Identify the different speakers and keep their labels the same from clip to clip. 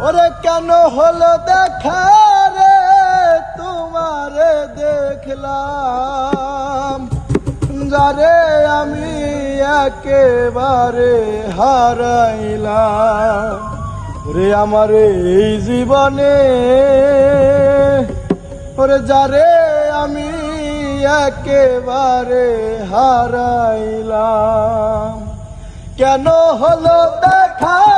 Speaker 1: ওরে কেন হলো দেখা রে? তোমারে দেখলাম। যারে আমি একেবারে হারাইলাম। রে আমার এই জীবনে। ওরে যারে আমি একেবারে হারাইলাম। কেন হলো দেখা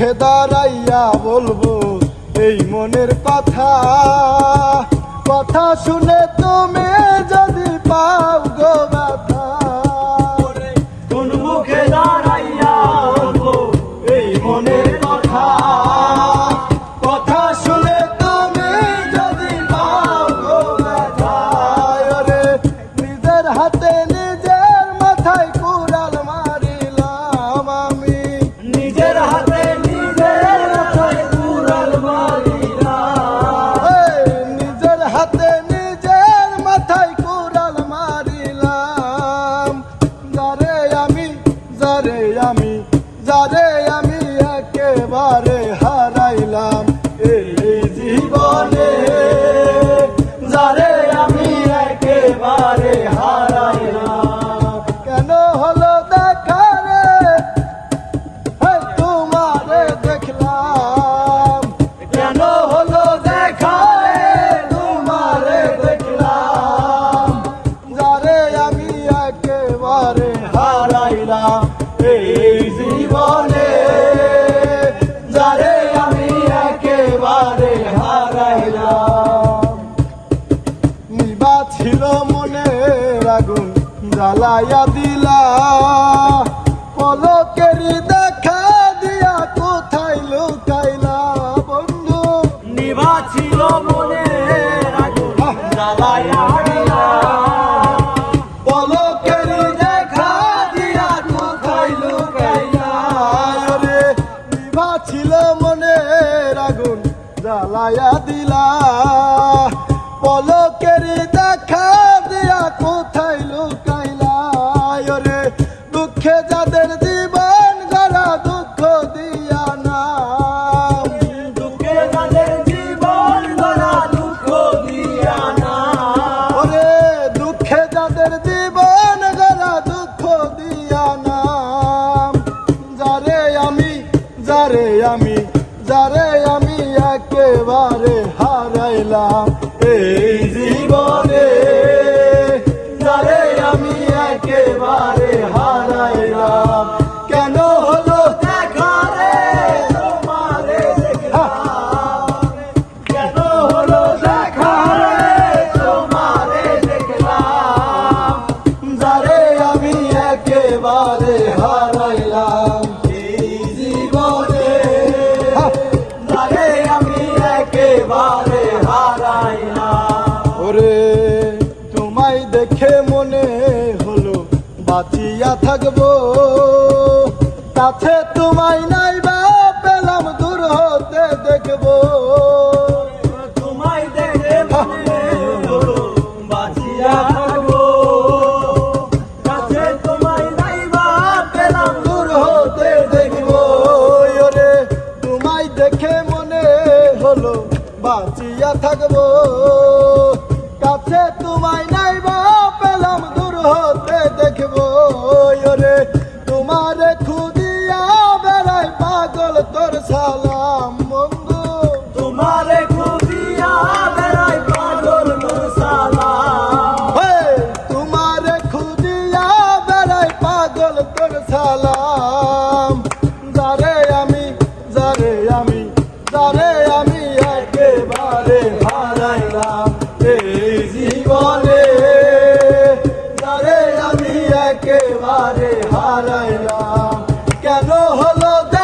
Speaker 1: মুখে দাঁড়াইয়া বলব এই মনের কথা। একেবারে জ্বালাইয়া দিলা। পলকেরি দেখা দিয়া কোথায় লুকাইলা বন্ধু?
Speaker 2: নিভা ছিল মনে আগুন জ্বালাইয়া দিলা।
Speaker 1: পলকেরি দেখা দিয়া কোথায় লুকাইলা? রে নিভা ছিল মনে আগুন জ্বালাইয়া দিলা। যারে আমি একেবারে হারাইলাম এই জীবনে, যারে আমি একেবারে হারাইলাম। কেন হলো দেখা রে কেন হলো দেখা রে তোমারে দেখলাম? যারে আমি একেবারে হারাইলাম। দেখব।
Speaker 2: হলো